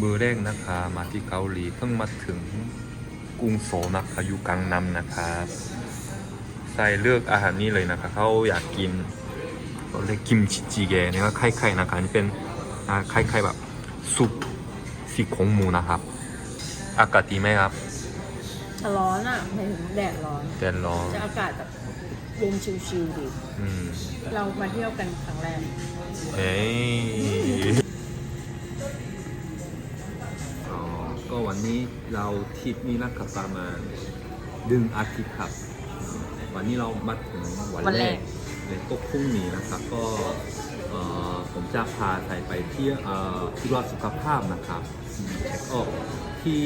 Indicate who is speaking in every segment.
Speaker 1: มือแรกนะคะ มาที่เกาหลีเพิ่งมาถึงกรุงโซลนะคะอยู่กังนำนะครับใส่เลือกอาหารนี้เลยนะคะเขาอยากกินเขาเรียกกิมจิจิเกะเนี่ยก็คล้ายๆนะคะอันนี่เป็นอ่าคล้ายๆแบบซุปซี่โครงหมูนะครับ อากาศดีไหมครับ
Speaker 2: จะร้อนอะหมายถึงแดดร้อน
Speaker 1: แดดร้อน
Speaker 2: จะอากาศแบบเย็นชิวๆดี
Speaker 1: อืม
Speaker 2: เรามาเที่ยวกันครั้งแรก
Speaker 1: เอ้ยอ๋อ ก็วันนี้เราทริปนี้นะครับประมาณดึงอาทิตย์ครับ วันนี้เรามาถึงวัน
Speaker 2: วัน
Speaker 1: แร
Speaker 2: แร
Speaker 1: ก
Speaker 2: ก
Speaker 1: เลยก็พรุ่งนี้นะครับก็เอ่อผมจะพาไทยไปเที่ยวเอ่อที่รอดสุขภาพนะครับอืมเช็คออกที่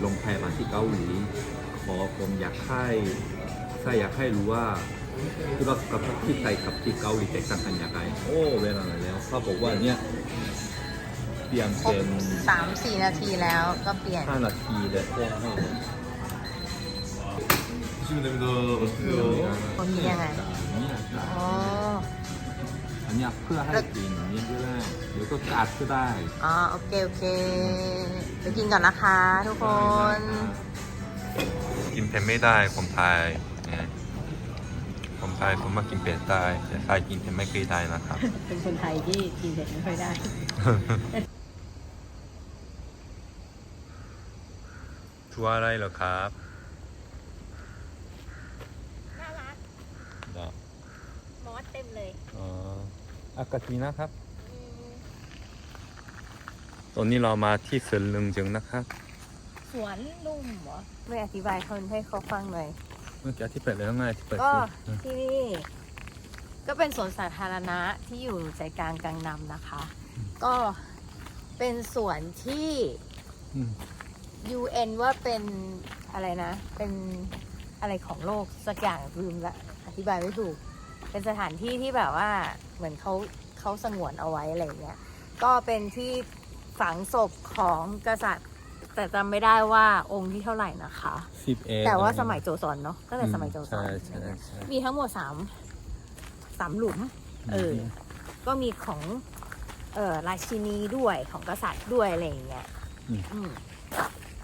Speaker 1: โรงพยาบาลที่เกาหลีขอผมอยากให้ถ้าอยากให้รู้ว่าที่รอดสุขภาพที่ไทยกับที่เกาหลีแตกต่างกันยังไงโอ้เวลาไหนแล้วเขาบอกว่าเนี่ย เปลี่ยน
Speaker 2: ครบ
Speaker 1: เป็น
Speaker 2: สามสี่นาทีแล้วก็เปลี่ยน
Speaker 1: 5นาทีเลยโอ้โห
Speaker 3: 드시면 됩니다. 맛있게요.
Speaker 2: คนนี้ยังไง
Speaker 1: เนี่ย
Speaker 2: อ๋อ
Speaker 1: อันเนี้ยเพื่อให้กินนี้ก็ได้หรือก็กัดก็ได้
Speaker 2: อ๋อ โอเค โอเค ไปกินก่อนนะคะทุกคน
Speaker 1: กินเผ็ดไม่ได้คนไทยเนี่ยคนไทยผมมากินเผ็ดได้แต่ไทยกินเผ็ดไม่เคยได้นะครับ
Speaker 2: เป็นคนไทยที่กินเผ็ดไม่ค่อยได้
Speaker 1: ทัวร์อะไรเหรอครับ
Speaker 2: น่ารัก
Speaker 1: เนาะ
Speaker 2: มอสเต็มเลย
Speaker 1: อ๋ออากาศดีนะครับตอนนี้เรามาที่สวนลึงจึงนะครับ
Speaker 2: สวนลุ่มเหรอไม่อธิบายคนให้เขาฟังหน่อย
Speaker 1: เมื่อกี้ที่เปิดเลยว่าไงที่เปิด
Speaker 2: ก็
Speaker 1: คือ
Speaker 2: ที่นี่ ก็เป็นสวนสาธารณะที่อยู่ใจกลางกังนำนะคะ ก็เป็นสวนที่
Speaker 1: อืม
Speaker 2: UN ว่าเป็นอะไรนะ เป็นอะไรของโลกสักอย่างลืมละอธิบายไม่ถูก เป็นสถานที่ที่แบบว่าเหมือนเขาเขาสงวนเอาไว้อะไรเงี้ย ก็เป็นที่ฝังศพของกษัตริย์ แต่จำไม่ได้ว่าองค์ที่เท่าไหร่นะคะ
Speaker 1: สิบเอ็ด
Speaker 2: แต่ว่าสมัยโจซอนเนาะตั้งแต่สมัยโจซอน
Speaker 1: ใช่ใช่ใช่
Speaker 2: มีทั้งหมดสามสามหลุม เออ ก็มีของ เอ่อราชินีด้วยของกษัตริย์ด้วยอะไรอย่างเงี้ยอืม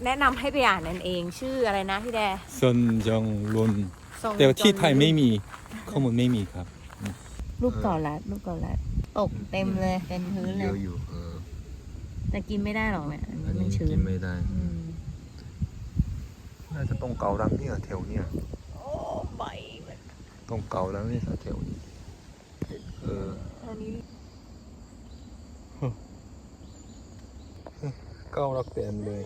Speaker 2: แนะนำให้ไปอ่านนั่นเองชื่ออะไรนะพี่แด
Speaker 1: ซนจงลุน
Speaker 2: ทรง
Speaker 1: แต่ว่าที่
Speaker 2: จอม
Speaker 1: ไทยไม่มีข้อมูลไม่มีครับ
Speaker 2: รูปก่อนละรูปก่อนละตกเต็มเลยเต็มพื้นเล
Speaker 1: เย
Speaker 2: ย
Speaker 1: อะอยู่เออ
Speaker 2: แต่กินไม่ได้หรอกเนี่ยอัน
Speaker 1: อั
Speaker 2: นี้
Speaker 1: น
Speaker 2: มัน
Speaker 1: นี้
Speaker 2: ชื้
Speaker 1: กิ
Speaker 2: น
Speaker 1: นไม่ได้
Speaker 2: อืม
Speaker 1: น่าจะต้องเกาดังเนี่ยแถวเนี่ย
Speaker 2: โอ้ใบ
Speaker 1: ต้องเกาดังนี่แถวนี้เออ
Speaker 2: อันนี้
Speaker 1: เก้ารักเต็มเลย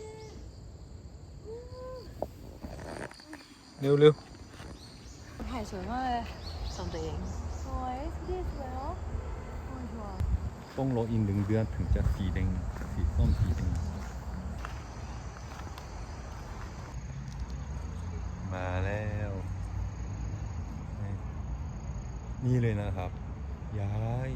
Speaker 1: เร็วเร็ว
Speaker 2: ถ่ายสวยมากเลยส่งตัวเองสวยที่สวยเนาะโอ้ยชัวร์
Speaker 1: ต้องรออีกหนึ่งเดือนถึงจะสีแดงสีส้มสีแดงมาแล้ว นี่เลยนะครับ ย้าย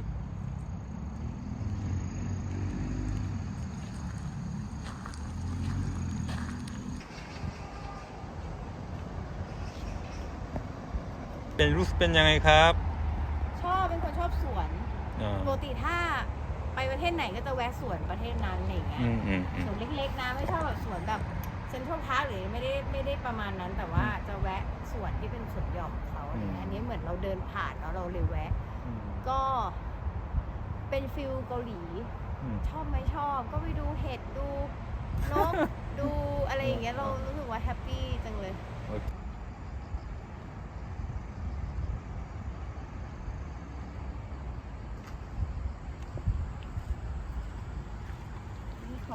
Speaker 1: รู้สึกเป็นยังไงครับ
Speaker 2: ชอบเป็นคนชอบสวน
Speaker 1: อ่า
Speaker 2: ปกติถ้าไปประเทศไหนก็จะแวะสวนประเทศนั้นอะไรอย่างเงี้ย
Speaker 1: อืมอืมอื
Speaker 2: ส
Speaker 1: ม
Speaker 2: วนเล็กๆนะไม่ชอบแบบสวนแบบเซ็นทรัลพาร์คหรือไม่ได้ไม่ได้ประมาณนั้นแต่ว่าจะแวะสวนที่เป็นสวนหย่อมของเขาอะไรเงี้ยอันนี้เหมือนเราเดินผ่านแล้วเราเลยแวะก็เป็นฟิลเกาหลี
Speaker 1: อืม
Speaker 2: ชอบไหมชอบก็ไปดูเห็ดดูนก ดูอะไรอย่างเงี้ยเรารู้สึกว่าแฮปปี้จังเลย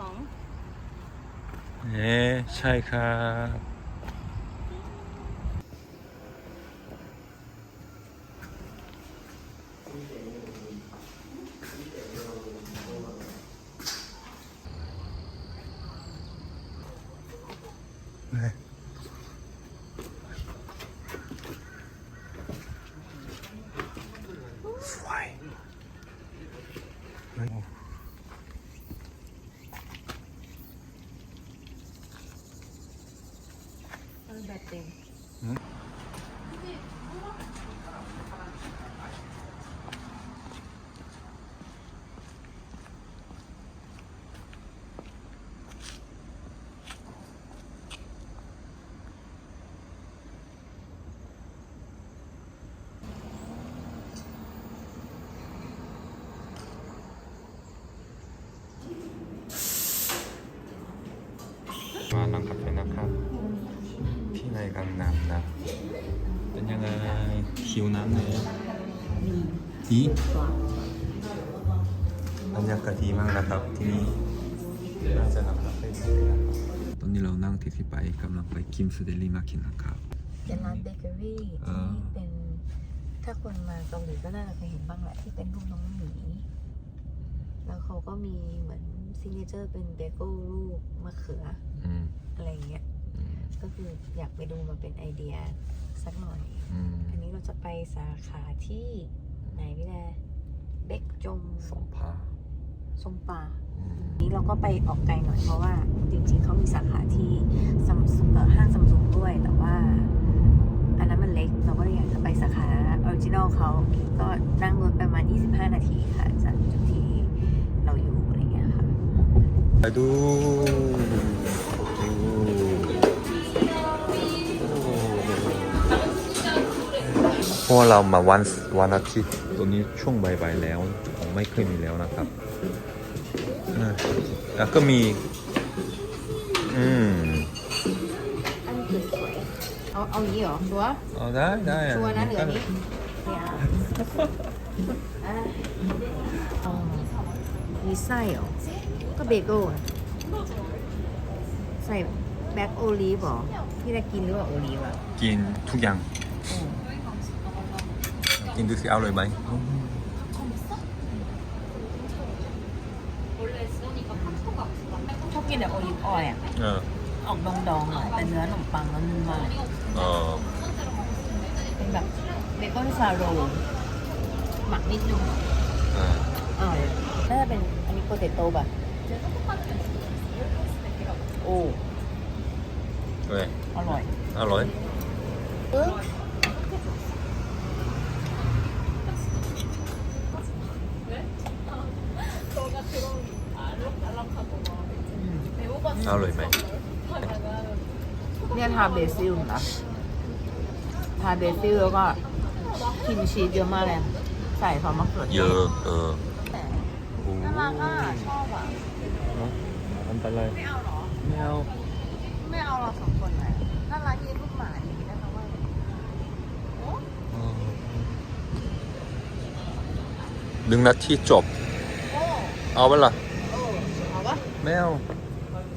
Speaker 1: เอ
Speaker 2: ง
Speaker 1: เอ๊ใช่ครับ สวย ยังไง หิวน้ำเลยดีบรรยากาศดีมากนะครับที่นี่น่าจะนำคาเฟ่มาเลยนะครับตอนนี้เรานั่งที่ที่ไปกำลังไปคิมสเดลี่มากินนะครับ
Speaker 2: เป็นร้านเบเกอรี่
Speaker 1: อ่า
Speaker 2: ที่เป็นถ้าคนมาเกาหลีก็น่าจะเคยเห็นบ้างแหละที่เป็นรูปน้องหมีแล้วเขาก็มีเหมือนซิงเกิลเป็นเบเกิลรูปมะเขือ
Speaker 1: อืม
Speaker 2: อะไรอย่างเงี้ย
Speaker 1: อืม
Speaker 2: ก็คืออยากไปดูมาเป็นไอเดียสักหน่อย
Speaker 1: อืม
Speaker 2: อันนี้เรา จะไปสาขาที่ไหนพี่แดเบกจง
Speaker 1: สองพา
Speaker 2: สมปา
Speaker 1: อืม
Speaker 2: นี้เราก็ไปออกไกลหน่อยเพราะว่า จริงๆเขามีสาขาที่ซัมซุงเอ่อห้างซัมซุงด้วย แต่ว่าอันนั้นมันเล็ก เราก็เลยอยากจะไปสาขาออริจินอลเขาก็นั่งรถประมาณ 25 นาทีค่ะจากจุดที่เราอยู่อะไรเงี้ยค่ะ
Speaker 1: ไปดู เพราะว่าเรามาวันวันอาทิตย์ตัวนี้ช่วงบ่ายๆแล้วคงไม่เคยมีแล้วนะครับอ่าแล้วก็มี อืม
Speaker 2: อันนี้คือสวยเอาเอาอย่างนี้เหรอชัวร์
Speaker 1: เอาได้ได้อะ
Speaker 2: ชัวร์นะเหลืออันนี้เนี่ยอะอ๋อมีไส้เหรอ ก็เบเกิลอะใส่แบล็กโอลีฟเหรอพี่ได้กินหรือเปล่าโอลีฟอะ
Speaker 1: กินทุกอย่าง
Speaker 2: อืม
Speaker 1: กินดูสิเอาเลยไหม
Speaker 2: ชอบกินแต่โอลิฟออยล์อะ
Speaker 1: เออ
Speaker 2: ออกดองๆหน่อยแต่เนื้อขนมปังแล้วนุ่มมาก
Speaker 1: เออ
Speaker 2: เป็นแบบเบคอนซาโรหมักนิดนึง
Speaker 1: เออ
Speaker 2: อร่อยน่าจะเป็นอันนี้โปเตโต้ป่ะ โอ้
Speaker 1: เอ้ย
Speaker 2: อร่อย
Speaker 1: อร่อย อร่อยไหม
Speaker 2: เนี่ยทาเบซิลนะทาเบซิลแล้วก็ครีมชีสเยอะมากเลยใส่ซอสมะเขือเทศ
Speaker 1: เยอะเออ
Speaker 2: น่ารักอะชอบอะ
Speaker 1: อันตราย
Speaker 2: ไม่เอาเหรอ
Speaker 1: ไม่เอา
Speaker 2: ไม่เอาเราสองคนเลยน่ารักที่ลูกหมาอย่างนี้นะคะว่า
Speaker 1: หนึ่งนาทีจบ
Speaker 2: โอ้
Speaker 1: เอาไปละ
Speaker 2: โอ้เอาปะ
Speaker 1: ไม่เอา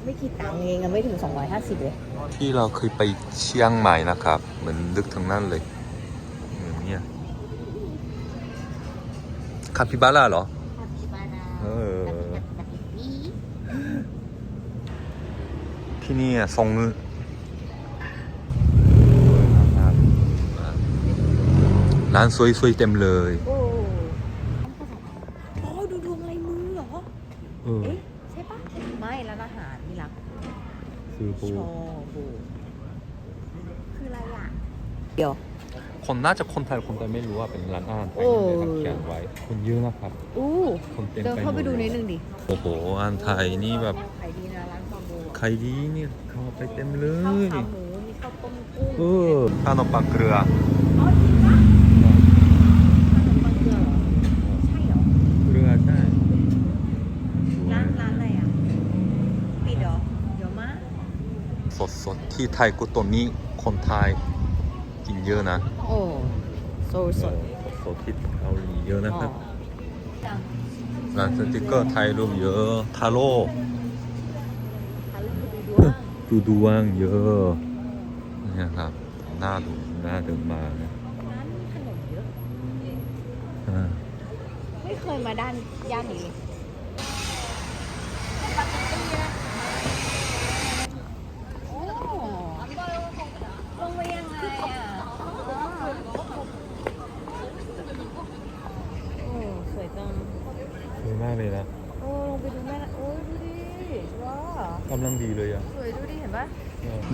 Speaker 2: ไม่คิดตังค์เองอะไม่ถึง 250 เลย
Speaker 1: ที่เราเคยไปเชียงใหม่นะครับ เหมือนลึกทั้งนั้นเลยเหมือนเนี่ยคาปิบาร่าเหรอ
Speaker 2: คาปิบาร่า
Speaker 1: เออ ที่นี่อะทรงร้านสวยๆเต็มเลย
Speaker 2: โอ้โอ้ดูดวงลายมือเหรอ
Speaker 1: เออ
Speaker 2: เอ๊ะ ใช่ปะไม่ร้านอาหารมีรัก
Speaker 1: คือ
Speaker 2: โช
Speaker 1: ปู
Speaker 2: บูคืออะไรอะ เดี๋ยว
Speaker 1: คนน่าจะคนไทยคนไทยไม่รู้ว่าเป็นร้านอาหารไทย
Speaker 2: โอ้
Speaker 1: เลยครับเขียนไว้ คนเยอะนะครับ
Speaker 2: อู้
Speaker 1: คนเต็ม
Speaker 2: เดิน
Speaker 1: ไปหม
Speaker 2: เข้า
Speaker 1: ด
Speaker 2: ไปดู
Speaker 1: เล
Speaker 2: นิ
Speaker 1: ย
Speaker 2: ดนึงดิ
Speaker 1: โอ้โหอาหารไทยนี่แบบ
Speaker 2: ขายดีนะร้านโชบู
Speaker 1: ใครดีเนี่ยเข้าไปเต็มเล
Speaker 2: ข้าวยขาหมูมีข้าวต้มกุ้ง
Speaker 1: เออข้าวนมปังเกลือ
Speaker 2: อ๋อจริงปะขนมปังเกลือเหรอ ใช่เหรอ
Speaker 1: เกลือใช่
Speaker 2: ร้านร้านอะไรอะ ปิดเหรอ เดี๋ยวมา
Speaker 1: สดสดๆที่ไทยก็ตัวนี้คนไทยกินเยอะนะ
Speaker 2: โอ้โซสด
Speaker 1: สดสดๆที่เกาหลีเยอะนะครับ
Speaker 2: จัง
Speaker 1: ร้านสติกเกอร์ไทยรูปเยอะทาโร่
Speaker 2: ถ่ายรูปดูด้วย
Speaker 1: ดูดวงเยอะเนี่ยครับน่าดูน่าเดินมานะ
Speaker 2: ร้านขนมเยอะ
Speaker 1: อ่า
Speaker 2: ไม่เคยมาด้านย่านนี้เลยโอ้ลงไปยังไงอะโอ้สวยจัง
Speaker 1: สวย มากเลยนะ
Speaker 2: โอ้ลงไปดูแม่นะโอ้ยดูดิว้ากำ
Speaker 1: ลังดีเลยอะ
Speaker 2: สวยดูดิเห็นปะ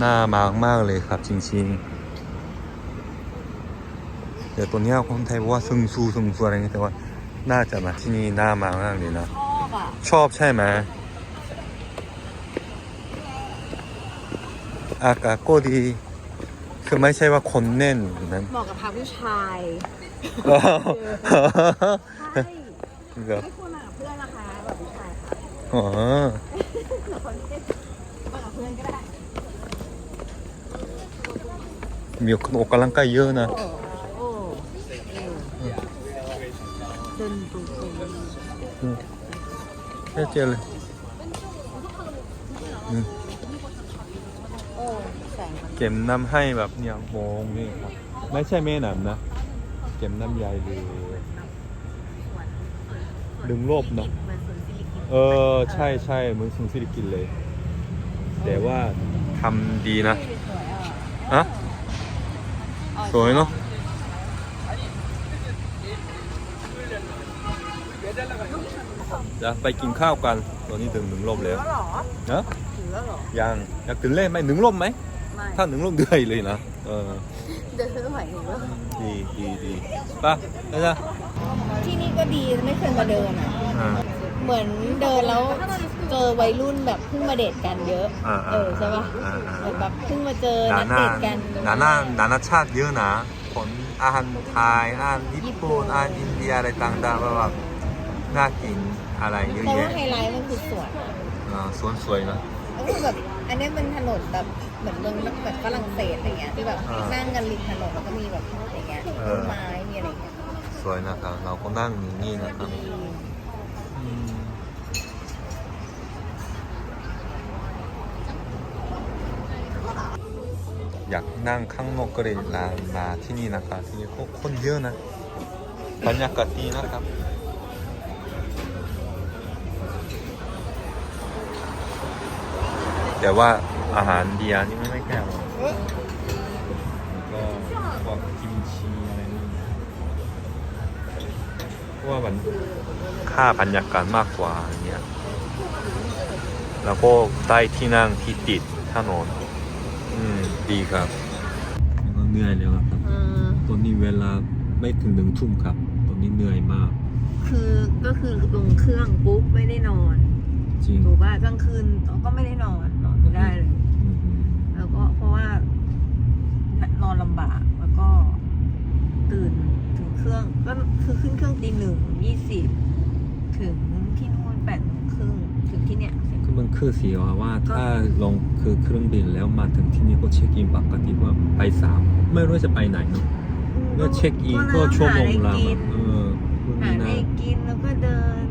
Speaker 1: น่ามากมากเลยครับจริงๆเดี๋ยวตัวเนี้ยคนไทยบอกว่าซึงซูซึงซูอะไรเงี้ยแต่ว่าน่าจะมาที่นี่น่ามากมากเลยนะ
Speaker 2: ชอบอะ
Speaker 1: ชอบใช่ไหมอากาศก็ดีคือไม่ใช่ว่าคนแน่นอย่างนั้น
Speaker 2: เหมาะกับพาผู้ชาย
Speaker 1: อ๋อ
Speaker 2: ใช่
Speaker 1: ครับ
Speaker 2: ไม่ควร อ๋
Speaker 1: อ
Speaker 2: เดี๋ยวคนที่มากับเพื่อนก็ได้
Speaker 1: มีคนออกกำลังกายเยอะนะ
Speaker 2: โอ้โอ้เดินตรง
Speaker 1: แค่เจอเลยอืม
Speaker 2: ๆโอ้แสงมัน
Speaker 1: เก็บน้ำให้แบบเนี่ยมองนี่ครับไม่ใช่แม่น้ำนะ เก็บน้ำใยเลยดึงรอบเนาะ เออใช่ใช่เหมือนซุงซิริกินเลย แต่ว่าทำดีนะ
Speaker 2: สวยอะ
Speaker 1: ฮะสวยเนาะจะไปกินข้าวกัน ตอนนี้ถึงหนึ่งรอบแล้ว
Speaker 2: แล้วเหรอ
Speaker 1: นะ
Speaker 2: ถึงแล้วเหรอ
Speaker 1: ยังอยากตื่นเล่นไหมหนึ่งรอบไหม
Speaker 2: ไม่
Speaker 1: ถ้าหนึ่งรอบเดือยเลยนะ เออ
Speaker 2: เดินไม่ไหวถึงแล้ว
Speaker 1: ดีดีดีไป่ะนะจ๊ะ
Speaker 2: ที่นี่ก็ดีไม่เคยมาเดินอะ
Speaker 1: อ่า
Speaker 2: เหมือนเดินแล้วเจอวัยรุ่นแบบเพิ่งมาเดทกันเยอะ
Speaker 1: อ่า
Speaker 2: เออใช่ปะ
Speaker 1: อ่าอ่า
Speaker 2: เหมือนแบบเพิ่งมาเจอ
Speaker 1: นา
Speaker 2: นัด
Speaker 1: นา
Speaker 2: เดทกัน
Speaker 1: นานานานาชาติเยอะนะคนอาหารไทยอาหารญี่ปุ่นอาหารอินเดียอะไรต่างๆแบบน่ากินอะไรเยอะ
Speaker 2: แต่ว่า
Speaker 1: แยะ
Speaker 2: ไฮไลท์มันคือสวน
Speaker 1: อ่าสวนสวยนะ
Speaker 2: แล้วก็แบบอันนี้เป็นถนนแบบเหมือนเมืองแบบฝรั่งเศสอะไรเงี้ยที่แบบ
Speaker 1: อ่านั่
Speaker 2: นั่งกันริมถนนแล้วก็มีแบบอย่างเงี้ย
Speaker 1: เอ
Speaker 2: ต้
Speaker 1: อ
Speaker 2: นไม้มีอะไรเงี้ย
Speaker 1: สวยนะครับเราก็นั่งอยู่นี่นะครับ อืม อยากนั่งข้างนอกก็เลยมามาที่นี่นะครับที่นี่คนเยอะนะบรรยากาศดีนะครับแต่ว่าอาหารเดียนี่ไม่ไม่แก้วแล้วก็พวกกิมชีอะไรนี่เพราะว่ามันค่าบรรยากาศมากกว่าอย่างเงี้ยแล้วก็ได้ที่นั่งที่ติดถนน ดีครับเหนื่อยแล้วครับ
Speaker 2: อืม
Speaker 1: ตอนนี้เวลาไม่ถึงหนึ่งทุ่มครับ ตอนนี้เหนื่อยมาก
Speaker 2: คือก็คือลงเครื่องปุ๊บไม่ได้นอน
Speaker 1: จริง
Speaker 2: ถูกป่ะกลางคืนก็ไม่ได้นอนนอนไม่ได้เลย
Speaker 1: อืมอืม
Speaker 2: แล้วก็เพราะว่านอนลำบากแล้วก็ตื่นถึงเครื่องก็คือขึ้นเครื่องตีหนึ่งยี่สิบถึงที่นู่นแปดโมงครึ่งถึงที่เนี่ย
Speaker 4: คือมันคือสีว่าถ้าลงคือเครื่องบินแล้วมาถึงที่นี่ก็เช็คอินปกติว่าไปสามไม่รู้จะไปไหนเนอะเมื่อเช็คอินก็ชั่วโมงละ
Speaker 2: หาอะไรกิน
Speaker 4: เออนู่น
Speaker 2: หา
Speaker 4: นี่
Speaker 2: อะไร
Speaker 4: นั่น
Speaker 2: กินแล้วก็เดิน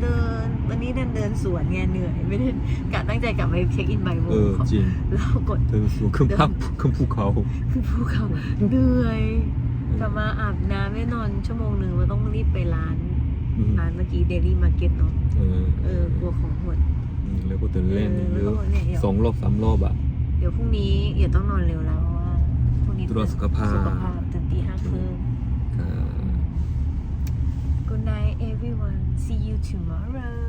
Speaker 2: เดิน วันนี้เดินเดินสวนไงเหนื่อย ไม่ได้กะตั้งใจกลับไปเช็คอินบ่ายโม
Speaker 4: เองอจริง
Speaker 2: แล้วกด
Speaker 4: ถึงสูงขึ้นพักขึ้นภูเขา
Speaker 2: ขึ้นภูเขาเหนื่อยกลับมาอาบน้ำไม่นอนชั่วโมงหนึ่งเราต้องรีบไปร้าน
Speaker 4: อืม
Speaker 2: ร้านเมื่อกี้เดลี่มาร์เก็ตเนาะ
Speaker 4: เออ
Speaker 2: เออกลัวของหมด
Speaker 4: อืมแล้วก็ตื่นเล่น
Speaker 2: เออ
Speaker 4: เย
Speaker 2: แล้ว
Speaker 4: อะ
Speaker 2: ก็เนี่ยเดี๋ยว
Speaker 4: สองรอบสามรอบอะ
Speaker 2: เดี๋ยวพรุ่งนี้เดี๋ยวต้องนอนเร็วแล้วเพราะว่าพรุ่งนี้
Speaker 4: ตรวจสุขภาพ
Speaker 2: สุขภาพตื่นตีห้าครึ่ง
Speaker 4: อ่า
Speaker 2: Good night everyone see you tomorrow